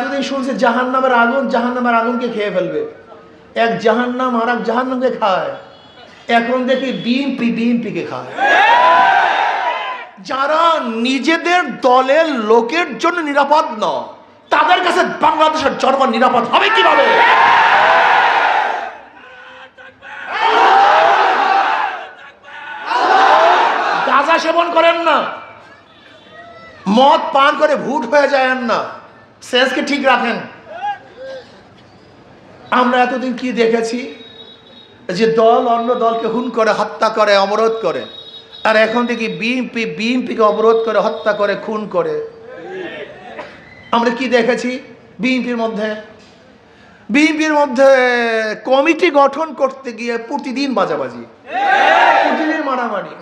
এতদিন শুনছে জাহান নামের আগুন জাহান নামের আগুনকে খেয়ে ফেলবে। এক জাহান নাম আর এক জাহান নামকে খায়। এখন দেখি বিএনপি বিএনপিকে খায়। যারা নিজেদের দলের লোকের জন্য নিরাপদ নয়, তাদের কাছে বাংলাদেশের জনগণ নিরাপদ হবে কীভাবে? গাঁজা সেবন করেন না। মদ পান করে ভুট হয়ে যায় না। সেন্সকে ঠিক রাখেন। আমরা এতদিন কি দেখেছি? যে দল অন্য দলকে হুন করে, হত্যা করে, অবরোধ করে। আর এখন দেখি বিএনপি বিএনপিকে অবরোধ করে, হত্যা করে, খুন করে। আমরা কি দেখেছি বিএনপির মধ্যে? বিএনপির মধ্যে কমিটি গঠন করতে গিয়ে প্রতিদিন বাজাবাজি। প্রতিদিন মারামারি।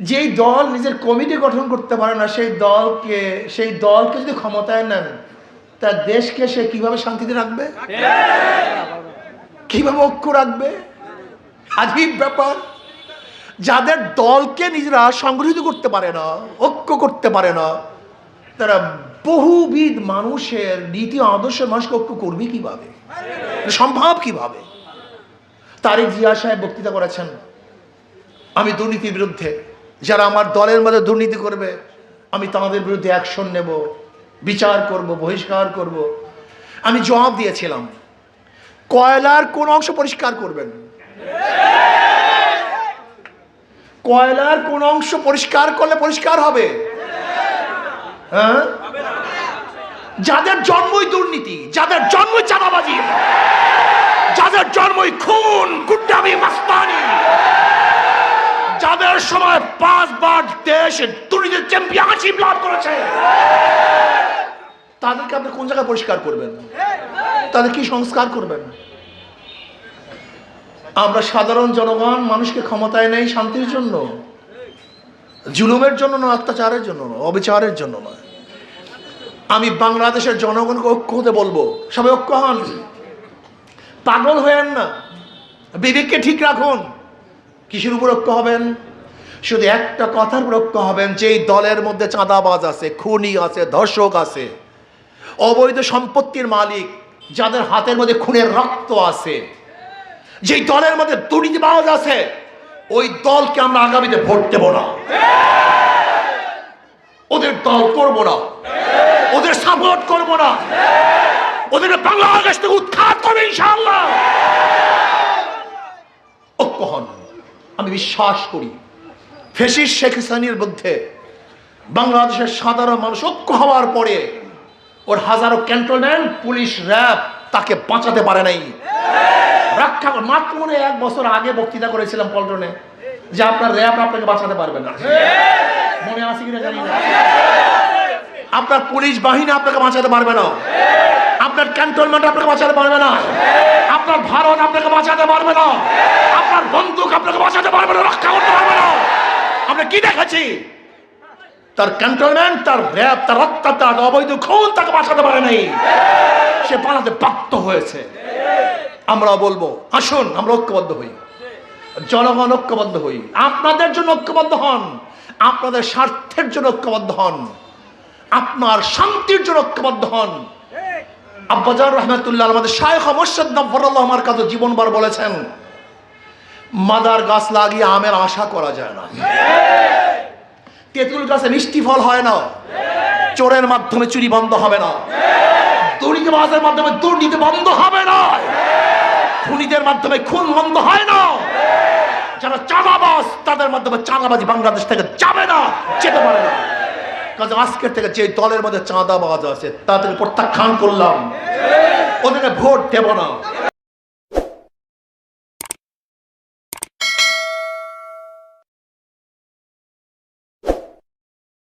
যেই দল নিজের কমিটি গঠন করতে পারে না, সেই দলকে সেই দলকে যদি ক্ষমতায় নেন, তার দেশকে সে কীভাবে শান্তিতে রাখবে? কীভাবে ঐক্য রাখবে? আজীব ব্যাপার। যাদের দলকে নিজেরা সংগঠিত করতে পারে না, ঐক্য করতে পারে না, তারা বহুবিধ মানুষের নীতি আদর্শের মানুষকে ঐক্য করবে কীভাবে? সম্ভব কীভাবে? তারিক জিয়া সাহেব বক্তৃতা করেছেন, আমি দুর্নীতির বিরুদ্ধে। যারা আমার দলের মধ্যে দুর্নীতি করবে, আমি তাদের বিরুদ্ধে অ্যাকশন নেব, বিচার করব, বহিষ্কার করব। আমি জবাব দিয়েছিলাম, কয়লার কোন অংশ পরিষ্কার করবেন? কয়লার কোন অংশ পরিষ্কার করলে পরিষ্কার হবে? হ্যাঁ? যাদের জন্মই দুর্নীতি, যাদের জন্মই চাঁদাবাজি, যাদের জন্মই খুন গুন্ডামি মাস্তানি যাদের সময় পাঁচবার দেশ দুর্নীতির চ্যাম্পিয়নশিপ লাভ করেছে। তাদেরকে আপনি কোন জায়গায় পরিষ্কার করবেন? তাদের কি সংস্কার করবেন? আমরা সাধারণ জনগণ, মানুষকে ক্ষমতায় নেই শান্তির জন্য। জুলুমের জন্য না অত্যাচারের জন্য না অবিচারের জন্য নয়। আমি বাংলাদেশের জনগণকে ঐক্য হতে বলব। সবাই ঐক্য হন। পাগল হয়েন না। বিবেককে ঠিক রাখুন। কিসের উপর ঐক্য হবেন? শুধু একটা কথার উপর ঐক্য হবেন, যেই দলের মধ্যে চাঁদাবাজ আছে, খুনি আছে, ধর্ষক আছে, অবৈধ সম্পত্তির মালিক, যাদের হাতের মধ্যে খুনের রক্ত আছে, যেই দলের মধ্যে দুর্নীতিবাজ আছে, ওই দলকে আমরা আগামীতে ভোট দেব না। ওদের দল করব না। ওদের সাপোর্ট করব না। ওদের বাংলাদেশ থেকে উৎখাত করবে ইনশাআল্লাহ। ঐক্য হন। আমি বিশ্বাস করি। ফেসিস শেখ হাসিনার মধ্যে বাংলাদেশের সাধারণ মানুষ ঐক্য হওয়ার পরে ওর হাজারো ক্যান্টনমেন্ট, পুলিশ, র্যাব তাকে বাঁচাতে পারে নাই। রক্ষা মাত্র মনে এক বছর আগে বক্তৃতা করেছিলাম পল্টনে যে আপনার র্যাব আপনাকে বাঁচাতে পারবে না। মনে আছে কিনা জানি না। আপনার পুলিশ বাহিনী আপনাকে বাঁচাতে পারবে না। আপনার ক্যান্টনমেন্ট আপনাকে বাঁচাতে পারবে না। আপনার ভারত আপনাকে বাঁচাতে পারবে না। আপনার বন্দুক আপনাকে বাঁচাতে পারবে না, রক্ষা করতে পারবে না। আমরা কি দেখেছি তার ক্যান্টনমেন্ট তার র্যাব, তার রক্তাচার অবৈধ খুন তাকে বাঁচাতে পারে নাই। সে পালাতে বাধ্য হয়েছে। আমরা বলব, আসুন, আমরা ঐক্যবদ্ধ হই। জনগণ ঐক্যবদ্ধ হই। আপনাদের জন্য ঐক্যবদ্ধ হন। আপনাদের স্বার্থের জন্য ঐক্যবদ্ধ হন। আপনার শান্তির জন্য ঐক্যবদ্ধ হন। আব্বাজান রহমতুল্লাহ, আমাদের শায়খ মোর্শেদ নব্বরুল্লাহ আমার কাছে জীবনবার বলেছেন মাদার গাছ লাগিয়ে আমের আশা করা যায় না। তেঁতুল গাছে মিষ্টি ফল হয় না। চোরের মাধ্যমে চুরি বন্ধ হবে না। দুর্নীতিবাজের মাধ্যমে দুর্নীতি বন্ধ হবে না। খুনিদের মাধ্যমে খুন বন্ধ হয় না। যারা চাঁদাবাজ, তাদের মাধ্যমে চাঁদাবাজি বাংলাদেশ থেকে যাবে না, যেতে পারে না। কাজে আজকের থেকে যে দলের মধ্যে চাঁদাবাজ আছে, তাদের প্রত্যাখ্যান করলাম। ওদেরকে ভোট দেব না।